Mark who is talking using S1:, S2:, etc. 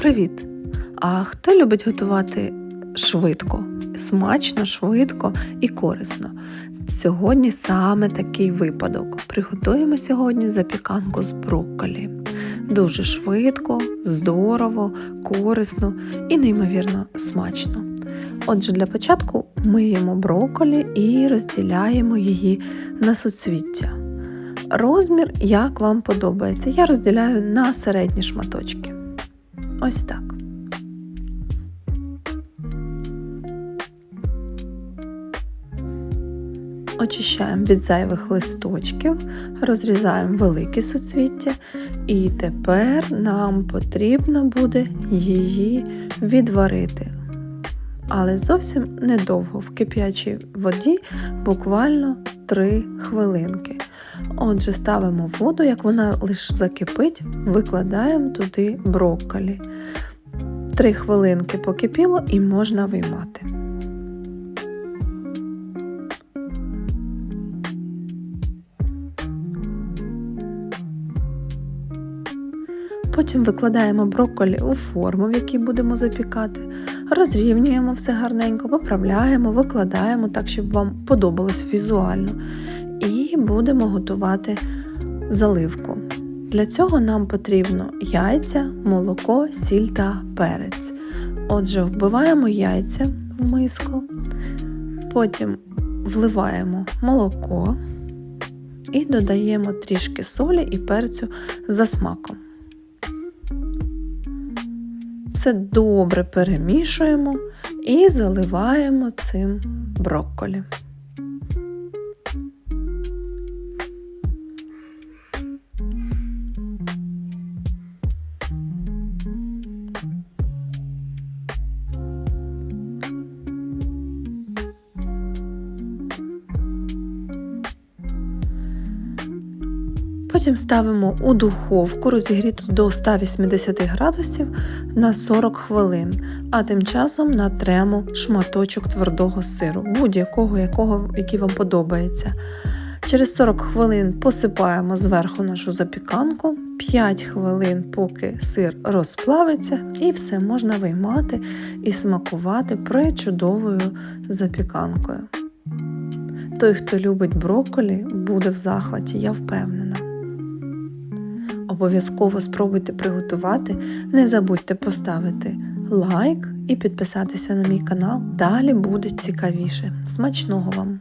S1: Привіт! А хто любить готувати швидко, смачно, швидко і корисно? Сьогодні саме такий випадок. Приготуємо сьогодні запіканку з брокколі. Дуже швидко, здорово, корисно і неймовірно смачно. Отже, для початку миємо брокколі і розділяємо її на суцвіття. Розмір, як вам подобається, я розділяю на середні шматочки. Ось так. Очищаємо від зайвих листочків, розрізаємо великі суцвіття, і тепер нам потрібно буде її відварити. Але зовсім недовго в кип'ячій воді, буквально 3 хвилинки. Отже, ставимо воду, як вона лише закипить, викладаємо туди брокколі. 3 хвилинки покипіло і можна виймати. Потім викладаємо брокколі у форму, в якій будемо запікати, розрівнюємо все гарненько, поправляємо, викладаємо так, щоб вам подобалось візуально. І будемо готувати заливку. Для цього нам потрібно яйця, молоко, сіль та перець. Отже, вбиваємо яйця в миску, потім вливаємо молоко і додаємо трішки солі і перцю за смаком. Все добре перемішуємо і заливаємо цим брокколі. Потім ставимо у духовку розігріту до 180 градусів на 40 хвилин, а тим часом натремо шматочок твердого сиру, будь-якого, якого, який вам подобається. Через 40 хвилин посипаємо зверху нашу запіканку, 5 хвилин, поки сир розплавиться, і все можна виймати і смакувати причудовою запіканкою. Той, хто любить брокколі, буде в захваті, я впевнена. Обов'язково спробуйте приготувати. Не забудьте поставити лайк і підписатися на мій канал. Далі буде цікавіше. Смачного вам!